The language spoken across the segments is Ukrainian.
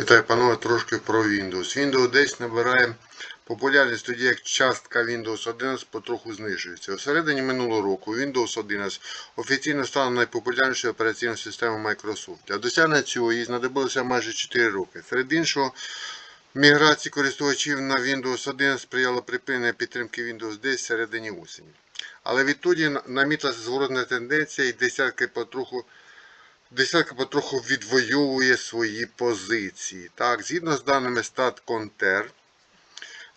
Вітаю, панове, трошки про Windows. Windows 10 набирає популярність тоді, як частка Windows 11 потроху знижується. У середині минулого року Windows 11 офіційно стала найпопулярнішою операційною системою Microsoft. Для досягнення цього їй знадобилося майже 4 роки. Серед іншого, міграції користувачів на Windows 11 сприяло припинення підтримки Windows 10 в середині осені. Але відтоді намітилася зворотна тенденція і десятки потроху Десятка потроху відвоює свої позиції. Так, Згідно з даними StatConter,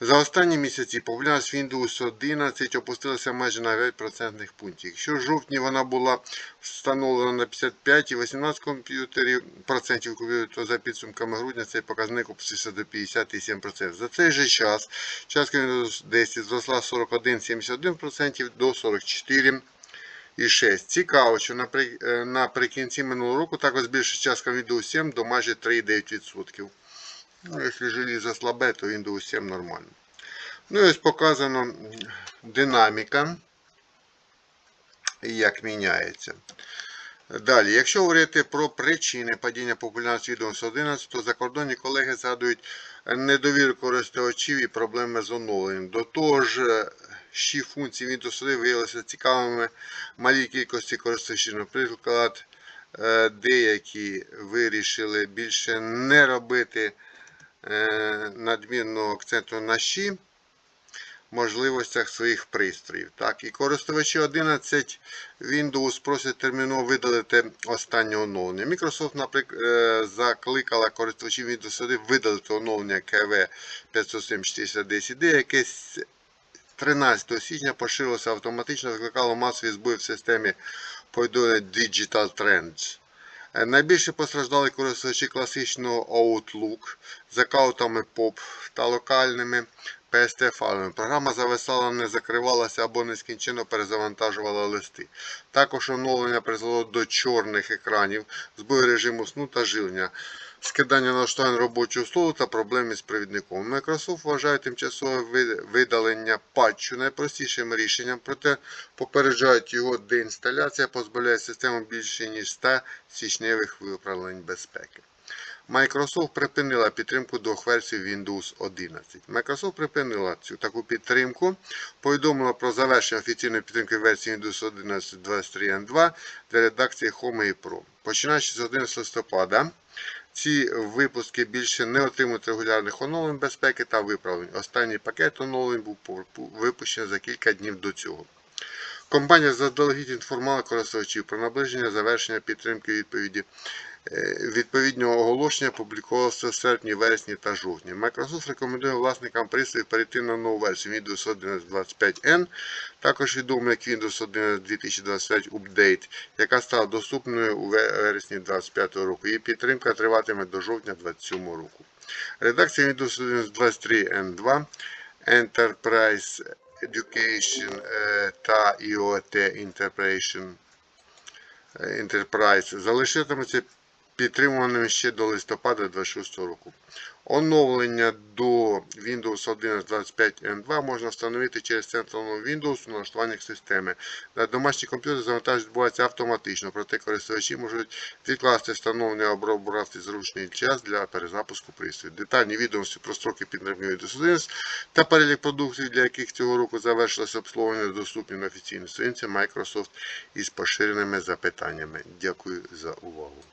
за останні місяці популярність Windows 11 опустилася майже на 5% пунктів. Якщо в жовтні вона була встановлена на 55 і 18 комп'ютерів, процентів комп'ютерів, то за підсумками грудня цей показник опустився до 57%. За цей же час частка Windows 10 зросла з 41,71% до 44%. І 6. Цікаво, що е, наприкінці минулого року також збільшилася частка Windows 7 до майже 3,9%. Ну, якщо желізо слабе, то Windows 7 нормально. Ну і ось показано динаміка, і як міняється. Далі, якщо говорити про причини падіння популярності Windows 11, то закордонні колеги згадують недовіру користувачів і проблеми з оновленням. До того ж, е, ще функції Windows 11 виявилися цікавими малій кількості користувачів. Наприклад, е, деякі вирішили більше не робити е, надмірного акценту на щі можливостях своїх пристроїв. Так, і користувачі 11 Windows просять терміново видалити останнє оновлення. Microsoft, наприклад, закликала користувачів Windows 1 видалити оновлення КВ 507.4010D, яке з 13 січня поширилося автоматично, викликало масові збої в системі повідомлення Digital Trends. Е, Найбільше постраждали користувачі класичного Outlook з аккаунтами POP та локальними PST-файлами. Програма зависала, не закривалася або нескінченно перезавантажувала листи. Також оновлення призвело до чорних екранів, збою режиму сну та жилення, скидання налаштувань робочого столу та проблеми з провідником. Microsoft вважає тимчасове видалення патчу найпростішим рішенням, проте попереджають його деінсталяція позбавляє систему більше ніж 100 січневих виправлень безпеки. Microsoft припинила підтримку двох версій Windows 11. Microsoft припинила цю таку підтримку, повідомила про завершення офіційної підтримки версії Windows 11 23N2 для редакції Home і Pro. Починаючи з 11 листопада, ці випуски більше не отримують регулярних оновлень безпеки та виправлень. Останній пакет оновлень був випущений за кілька днів до цього. Компанія заздалегідь інформувала користувачів про наближення завершення підтримки відповіді. Е, Відповідного оголошення публікувалося в серпні, вересні та жовтні. Microsoft рекомендує власникам пристроїв перейти на нову версію Windows 11 25N, також відомо як Windows 11 2025 Update, яка стала доступною у вересні 2025 року. Її підтримка триватиме до жовтня 2027 року. Редакція Windows 11 23N2 Enterprise Education е, та IoT е, Enterprise залишатиметься підтримуваними ще до листопада 2026 року. Оновлення до Windows 11 25 N2 можна встановити через центральну Windows у налаштуваннях системи. На домашній комп'ютер завантаж відбувається автоматично, проте користувачі можуть відкласти встановлення або обрати зручний час для перезапуску пристрою. Детальні відомості про строки підтримки Windows 11 та перелік продуктів, для яких цього року завершилося обслуговування, доступні на офіційній сторінці Microsoft із поширеними запитаннями. Дякую за увагу.